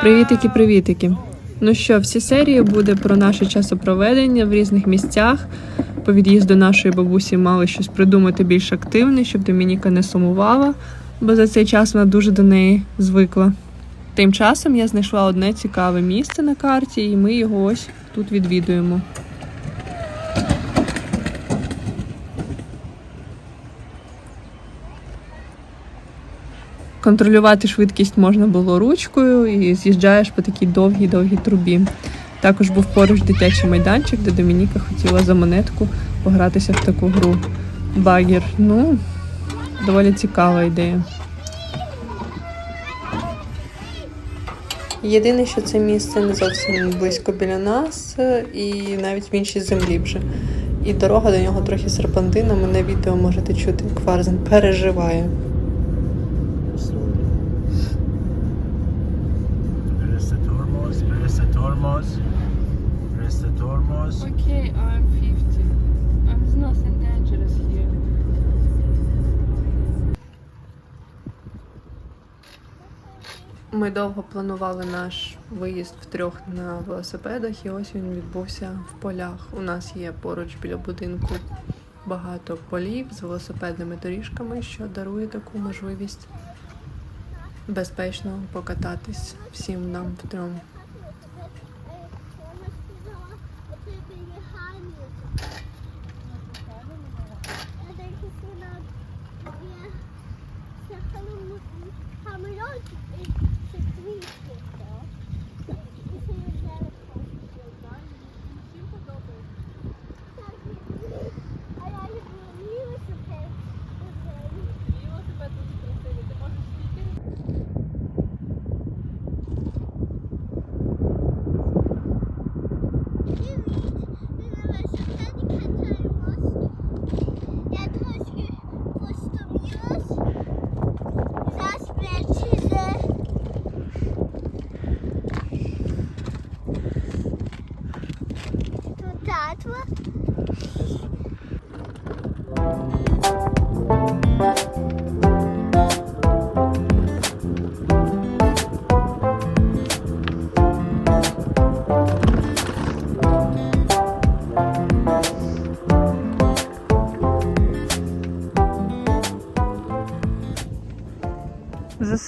Привітики, привітики. Ну що, всі серії буде про наше часопроведення в різних місцях. По від'їзду нашої бабусі мали щось придумати більш активне, щоб Домініка не сумувала, бо за цей час вона дуже до неї звикла. Тим часом я знайшла одне цікаве місце на карті, і ми його ось тут відвідуємо. Контролювати швидкість можна було ручкою і з'їжджаєш по такій довгій-довгій трубі. Також був поруч дитячий майданчик, де Домініка хотіла за монетку погратися в таку гру. Багір. Ну, доволі цікава ідея. Єдине, що це місце не зовсім близько біля нас, і навіть в іншій землі вже. І дорога до нього трохи серпантинами. На відео можете чути, як Фарзен переживає. Tormos. Okay, I'm 50. Um, there's nothing dangerous here. Ми довго планували наш виїзд втрьох на велосипедах, і ось він відбувся в полях. У нас є поруч біля будинку багато полів з велосипедними доріжками, що дарує таку можливість безпечно покататись всім нам втрьом. şuradan buraya sakalımızın hamura sıkmayı istiyor.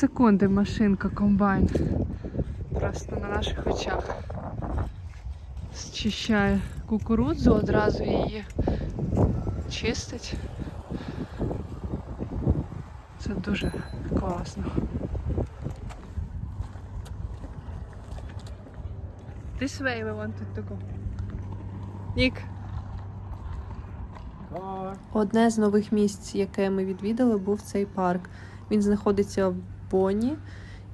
Секунди машинка комбайн просто на наших очах зчищає кукурудзу, одразу її чистить. Це дуже класно. This way we wanted to go. Нік. Одне з нових місць, яке ми відвідали, був цей парк. Він знаходиться в Боні,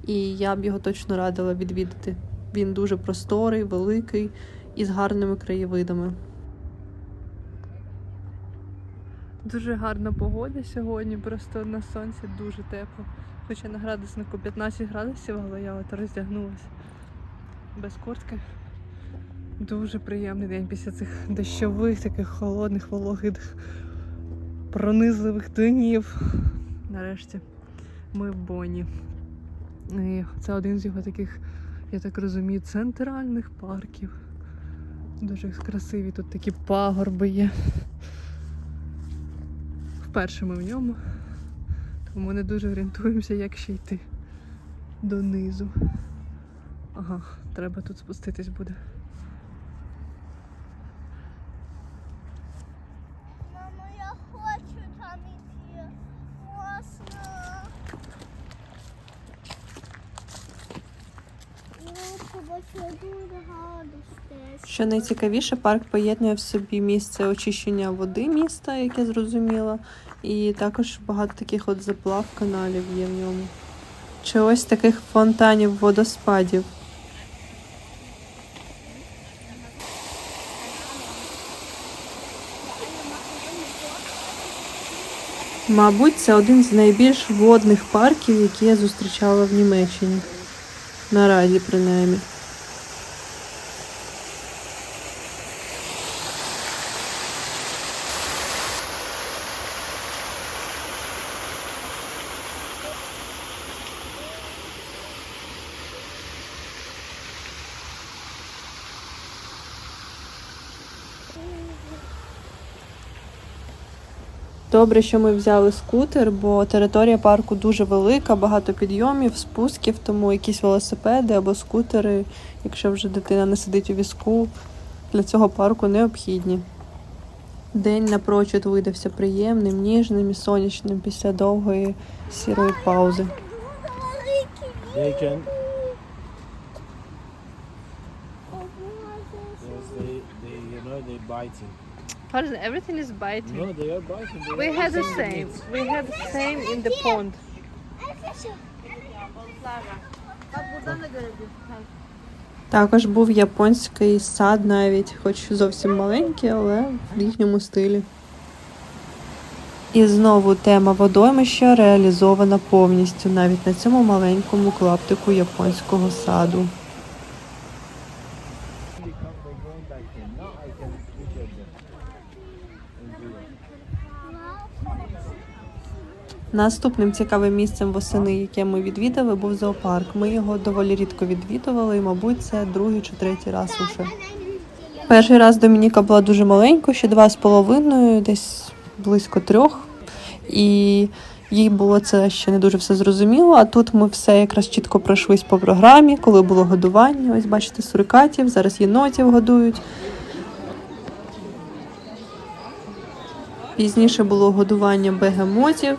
і я б його точно радила відвідати. Він дуже просторий, великий і з гарними краєвидами. Дуже гарна погода сьогодні, просто на сонці дуже тепло. Хоча на градуснику 15 градусів, але я от роздягнулася без куртки. Дуже приємний день після цих дощових, таких холодних, вологих, пронизливих днів. Нарешті ми в Боні. І це один з його таких, я так розумію, центральних парків. Дуже красиві тут такі пагорби є. Вперше ми в ньому, тому не дуже орієнтуємося, як ще йти донизу. Ага, треба тут спуститись буде. Мамо, я хочу там іти. Можна. Ну, побачила дуже гарно стежка. Що найцікавіше, парк поєднує в собі місце очищення води міста, яке зрозуміло, і також багато таких от заплав каналів є в ньому. Чи ось таких фонтанів водоспадів. Мабуть, це один з найбільш водних парків, які я зустрічала в Німеччині. Наразі, принаймні. Добре, що ми взяли скутер, бо територія парку дуже велика, багато підйомів, спусків, тому якісь велосипеди або скутери, якщо вже дитина не сидить у візку, для цього парку необхідні. День напрочуд видався приємним, ніжним і сонячним після довгої сірої паузи. They biting. Everything is biting. No, they are biting. They We are had the same. We had the same in the pond. Також був японський сад навіть, хоч зовсім маленький, але в їхньому стилі. І знову тема водоймища реалізована повністю навіть на цьому маленькому клаптику японського саду. Наступним цікавим місцем восени, яке ми відвідали, був зоопарк. Ми його доволі рідко відвідували, і, мабуть, це другий чи третій раз уже. Перший раз Домініка була дуже маленькою, ще два з половиною, десь близько трьох. І їй було це ще не дуже все зрозуміло. А тут ми все якраз чітко пройшлись по програмі, коли було годування. Ось бачите, сурикатів, зараз єнотів годують. Пізніше було годування бегемотів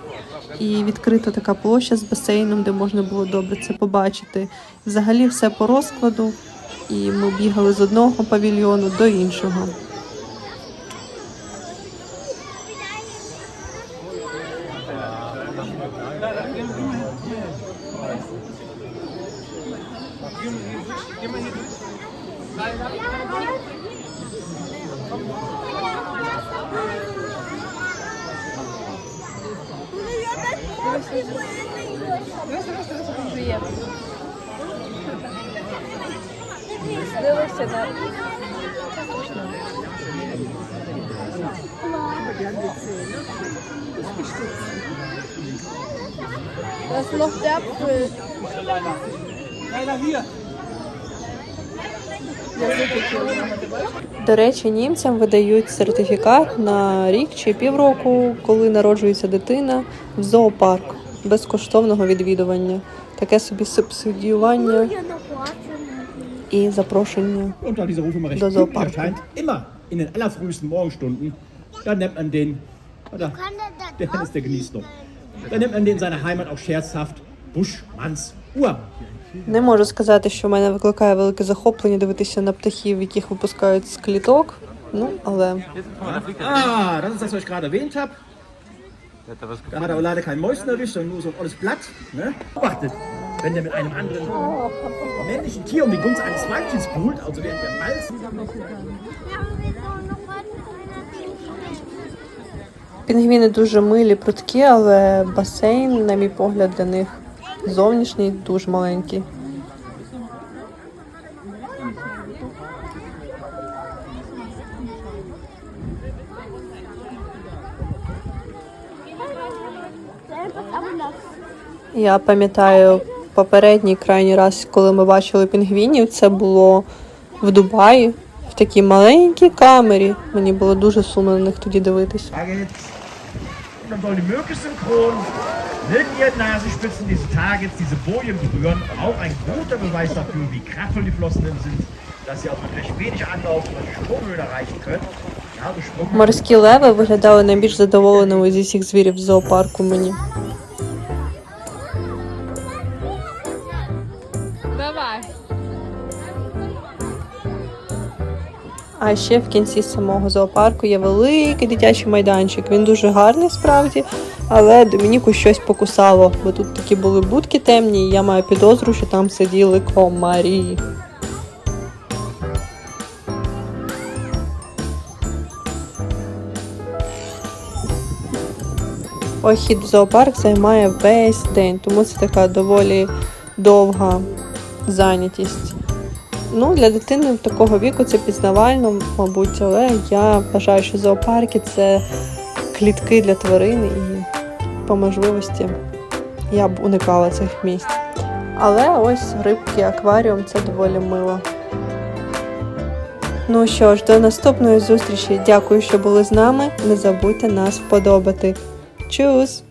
і відкрита така площа з басейном, де можна було добре це побачити. Взагалі все по розкладу, і ми бігали з одного павільйону до іншого. Дивися на Das noch der Apfel. До речі, німцям видають сертифікат на рік чи півроку, коли народжується дитина в зоопарк безкоштовного відвідування. Таке собі субсидіювання і запрошення. Allerfrühesten Morgenstunden, dann nennt man den, oder, der Heimat auch scherzhaft Buschmanns Uhr. Не можу сказати, що в мене викликає велике захоплення дивитися на птахів, яких випускають з кліток. Ну, але Ah, das ist das, was ich gerade erwähnt habe. Da hat er aber leider kein Mäuschen erwischt, sondern nur so ein olles Blatt. Ne? Beobachtet, wenn der mit einem anderen männlichen Tier um die Gunst eines Weibchens buhlt, also während der Malz пінгвіни дуже милі, прудкі, але басейн, на мій погляд, для них зовнішній дуже маленький. Я пам'ятаю попередній крайній раз, коли ми бачили пінгвінів, це було в Дубаї, в такій маленькій камері. Мені було дуже сумно на них тоді дивитись. Frage jetzt. Und dann soll die möglichst synchron neben ihren Nasenspitzen diese Targets, diese Bojen berühren. Auch ein guter Beweis dafür, wie kraftvoll die Flossen sind, dass sie auch mit recht wenig Anlauf über die Sprunghöhen erreichen können. Ja, so Sprunghöhen. Морські леви виглядали найбільш задоволеними зі всіх звірів в зоопарку мені. Давай. А ще в кінці самого зоопарку є великий дитячий майданчик. Він дуже гарний справді, але Домініку щось покусало, бо тут такі були будки темні, і я маю підозру, що там сиділи комарі. Похід в зоопарк займає весь день, тому це така доволі довга зайнятість. Ну, для дитини такого віку це пізнавально, мабуть, але я вважаю, що зоопарки це клітки для тварин і по можливості я б уникала цих місць. Але ось рибки, акваріум це доволі мило. Ну що ж, до наступної зустрічі. Дякую, що були з нами. Не забудьте нас вподобати. Чус!